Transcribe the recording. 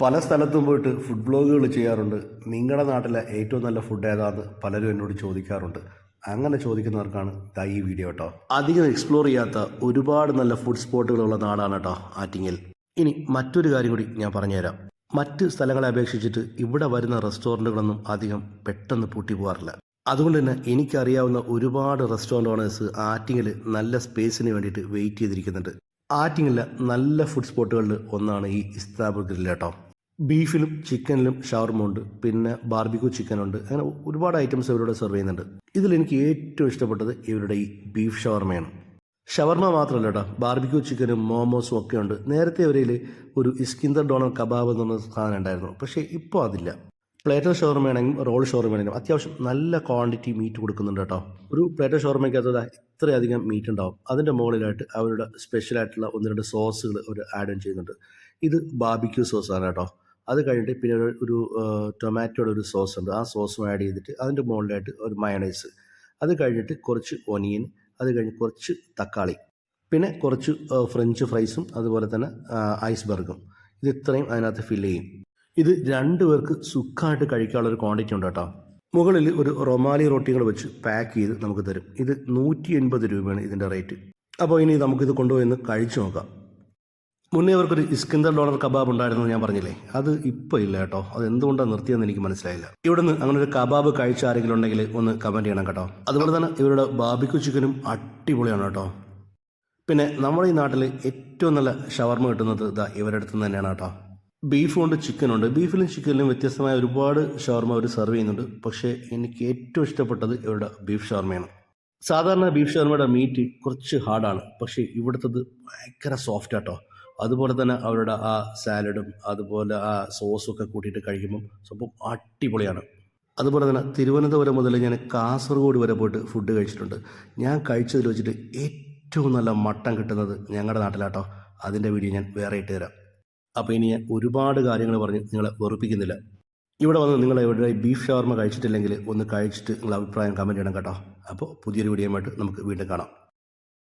പല സ്ഥലത്തും പോയിട്ട് ഫുഡ് ബ്ലോഗുകൾ ചെയ്യാറുണ്ട്. നിങ്ങളുടെ നാട്ടിലെ ഏറ്റവും നല്ല ഫുഡ് ഏതാന്ന് പലരും എന്നോട് ചോദിക്കാറുണ്ട്. അങ്ങനെ ചോദിക്കുന്നവർക്കാണ് ദാ ഈ വീഡിയോ കേട്ടോ അധികം എക്സ്പ്ലോർ ചെയ്യാത്ത ഒരുപാട് നല്ല ഫുഡ് സ്പോട്ടുകളുള്ള നാടാണ് കേട്ടോ ആറ്റിങ്ങൽ. ഇനി മറ്റൊരു കാര്യം കൂടി ഞാൻ പറഞ്ഞുതരാം. മറ്റ് സ്ഥലങ്ങളെ അപേക്ഷിച്ചിട്ട് ഇവിടെ വരുന്ന റെസ്റ്റോറന്റുകളൊന്നും അധികം പെട്ടെന്ന് പൂട്ടി പോകാറില്ല അതുകൊണ്ട് തന്നെ എനിക്കറിയാവുന്ന ഒരുപാട് റെസ്റ്റോറന്റ് ഓണേഴ്സ് ആറ്റിങ്ങിൽ നല്ല സ്പേസിന് വേണ്ടിയിട്ട് വെയിറ്റ് ചെയ്തിരിക്കുന്നുണ്ട്. ആറ്റിങ്ങിലെ നല്ല ഫുഡ് സ്പോട്ടുകളിൽ ഒന്നാണ് ഈ ഇസ്താബുൾ ഗ്രില്ല് കേട്ടോ ബീഫിലും ചിക്കനിലും ഷവർമ ഉണ്ട് പിന്നെ ബാർബിക്യൂ ചിക്കൻ ഉണ്ട്. അങ്ങനെ ഒരുപാട് ഐറ്റംസ് ഇവരുടെ സെർവ് ചെയ്യുന്നുണ്ട്. ഇതിൽ എനിക്ക് ഏറ്റവും ഇഷ്ടപ്പെട്ടത് ഇവരുടെ ഈ ബീഫ് ഷവർമയാണ്. ഷവർമ മാത്രമല്ല കേട്ടോ ബാർബിക്യൂ ചിക്കനും മോമോസും ഒക്കെ ഉണ്ട്. നേരത്തെ ഇവരിൽ ഒരു ഇസ്കിന്ദർ ഡോണർ കബാബ് എന്ന് പറഞ്ഞ സാധനം ഉണ്ടായിരുന്നു. പക്ഷേ ഇപ്പോൾ അതില്ല. പ്ലേറ്റർ ഷവർമയാണെങ്കിലും റോൾ ഷവർമയാണെങ്കിലും അത്യാവശ്യം നല്ല ക്വാണ്ടിറ്റി മീറ്റ് കൊടുക്കുന്നുണ്ട് കേട്ടോ ഒരു പ്ലേറ്റർ ഷവർമയ്ക്കകത്ത് ഇത്രയധികം മീറ്റ് ഉണ്ടാവും. അതിന്റെ മുകളിലായിട്ട് അവരുടെ സ്പെഷ്യലായിട്ടുള്ള ഒന്ന് രണ്ട് സോസുകൾ അവർ ആഡ് ഓൺ ചെയ്യുന്നുണ്ട്. ഇത് ബാബിക്യൂ സോസാണ് കേട്ടോ അത് കഴിഞ്ഞിട്ട് പിന്നെ ഒരു ഒരു ടൊമാറ്റോയുടെ ഒരു സോസ് ഉണ്ട്. ആ സോസും ആഡ് ചെയ്തിട്ട് അതിന്റെ മുകളിലായിട്ട് ഒരു മയണൈസ് അത് കഴിഞ്ഞിട്ട് കുറച്ച് ഒനിയൻ അത് കഴിഞ്ഞ് കുറച്ച് തക്കാളി. പിന്നെ കുറച്ച് ഫ്രഞ്ച് ഫ്രൈസും അതുപോലെ തന്നെ ഐസ്ബർഗും ഇത് ഇത്രയും അതിനകത്ത് ഫില്ല് ചെയ്യും. ഇത് രണ്ടു പേർക്ക് സുഖമായിട്ട് കഴിക്കാനുള്ള ഒരു ക്വാണ്ടിറ്റി ഉണ്ട് കേട്ടോ. മുകളിൽ ഒരു റൊമാലി റൊട്ടികൾ വെച്ച് പാക്ക് ചെയ്ത് നമുക്ക് തരും. ഇത് നൂറ്റി എൺപത് രൂപയാണ് ഇതിന്റെ റേറ്റ് അപ്പോൾ ഇനി നമുക്കിത് കൊണ്ടുപോയി ഒന്ന് കഴിച്ചു നോക്കാം. മുന്നേ അവർക്കൊരു ഇസ്കിന്ദർ ഡോളർ കബാബ് ഉണ്ടായിരുന്നു ഞാൻ പറഞ്ഞില്ലേ? അത് ഇപ്പോൾ ഇല്ല കേട്ടോ. അത് എന്തുകൊണ്ടാണ് നിർത്തിയെന്ന് എനിക്ക് മനസ്സിലായില്ല. ഇവിടുന്ന് അങ്ങനെ ഒരു കബാബ് കഴിച്ച ആരെങ്കിലും ഉണ്ടെങ്കിൽ ഒന്ന് കമന്റ് ചെയ്യണം കേട്ടോ. അതുപോലെ തന്നെ ഇവരുടെ ബാബിക്കു ചിക്കനും അടിപൊളിയാണ് കേട്ടോ. പിന്നെ നമ്മുടെ ഈ നാട്ടിൽ ഏറ്റവും നല്ല ഷവർമ കിട്ടുന്നത് ഇതാ ഇവരുടെ അടുത്ത് നിന്ന് തന്നെയാണ് കേട്ടോ. ബീഫും ഉണ്ട്. ചിക്കനുണ്ട് ബീഫിലും ചിക്കനിലും വ്യത്യസ്തമായ ഒരുപാട് ഷവർമ അവർ സെർവ് ചെയ്യുന്നുണ്ട്. പക്ഷേ എനിക്ക് ഏറ്റവും ഇഷ്ടപ്പെട്ടത് ഇവരുടെ ബീഫ് ഷവർമയാണ്. സാധാരണ ബീഫ് ഷവർമയുടെ മീറ്റ് കുറച്ച് ഹാർഡാണ് പക്ഷേ ഇവിടുത്തത് ഭയങ്കര സോഫ്റ്റ് ആട്ടോ അതുപോലെ തന്നെ അവരുടെ ആ സാലഡും അതുപോലെ ആ സോസൊക്കെ കൂട്ടിയിട്ട് കഴിക്കുമ്പം സംഭവം അടിപൊളിയാണ്. അതുപോലെ തന്നെ തിരുവനന്തപുരം മുതൽ ഞാൻ കാസർഗോഡ് വരെ പോയിട്ട് ഫുഡ് കഴിച്ചിട്ടുണ്ട്. ഞാൻ കഴിച്ചതിൽ വെച്ചിട്ട് ഏറ്റവും നല്ല മട്ടൻ കിട്ടുന്നത് ഞങ്ങളുടെ നാട്ടിലാട്ടോ. അതിന്റെ വീഡിയോ ഞാൻ വേറെ ഇട്ട് തരാം. അപ്പോൾ ഇനി ഞാൻ ഒരുപാട് കാര്യങ്ങൾ പറഞ്ഞ് നിങ്ങളെ വെറുപ്പിക്കുന്നില്ല. ഇവിടെ വന്ന് നിങ്ങൾ എവിടെ ബീഫ് ഷവർമ കഴിച്ചിട്ടില്ലെങ്കിൽ ഒന്ന് കഴിച്ചിട്ട് നിങ്ങളുടെ അഭിപ്രായം കമന്റ് ചെയ്യണം കേട്ടോ. അപ്പോൾ പുതിയൊരു വീഡിയോയുമായിട്ട് നമുക്ക് വീണ്ടും കാണാം.